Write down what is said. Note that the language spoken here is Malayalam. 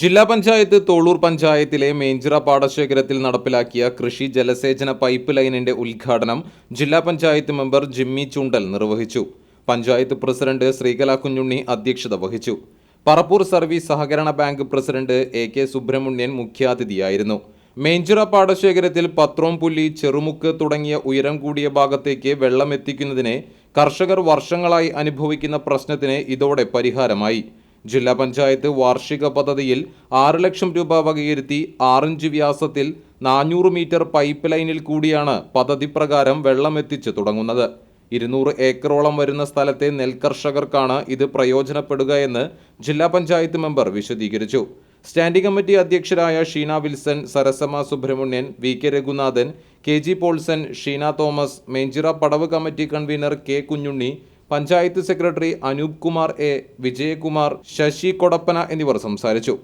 ജില്ലാ പഞ്ചായത്ത് തോളൂർ പഞ്ചായത്തിലെ മേഞ്ചിറ പാടശേഖരത്തിൽ നടപ്പിലാക്കിയ കൃഷി ജലസേചന പൈപ്പ് ലൈനിന്റെ ഉദ്ഘാടനം ജില്ലാ പഞ്ചായത്ത് മെമ്പർ ജിമ്മി ചുണ്ടൽ നിർവഹിച്ചു. പഞ്ചായത്ത് പ്രസിഡന്റ് ശ്രീകല കുഞ്ഞുണ്ണി അധ്യക്ഷത വഹിച്ചു. പറപ്പൂർ സർവീസ് സഹകരണ bank president A K Subramanian മുഖ്യാതിഥിയായിരുന്നു. Menchira പാടശേഖരത്തിൽ പത്രോം പുല്ലി ചെറുമുക്ക് തുടങ്ങിയ ഉയരം കൂടിയ ഭാഗത്തേക്ക് വെള്ളം എത്തിക്കുന്നതിനെ കർഷകർ വർഷങ്ങളായി അനുഭവിക്കുന്ന പ്രശ്നത്തിന് ഇതോടെ പരിഹാരമായി. ജില്ലാ പഞ്ചായത്ത് വാർഷിക പദ്ധതിയിൽ ആറ് ലക്ഷം രൂപ വകയിരുത്തി ആറിഞ്ച് വ്യാസത്തിൽ നാനൂറ് മീറ്റർ പൈപ്പ് ലൈനിൽ കൂടിയാണ് പദ്ധതി പ്രകാരം വെള്ളം എത്തിച്ചു തുടങ്ങുന്നത്. ഇരുന്നൂറ് ഏക്കറോളം വരുന്ന സ്ഥലത്തെ നെൽകർഷകർക്കാണ് ഇത് പ്രയോജനപ്പെടുക എന്ന് ജില്ലാ പഞ്ചായത്ത് മെമ്പർ വിശദീകരിച്ചു. Standing committee അധ്യക്ഷരായ Sheena Wilson Sarasamma Subramanian V K Raghunathan K G Paulson Sheena Thomas Menchira Padav committee convener K Kunjunni panchayat secretary Anoop Kumar A Vijayakumar Sasi Kodappana എന്നിവർ സംസാരിച്ചു.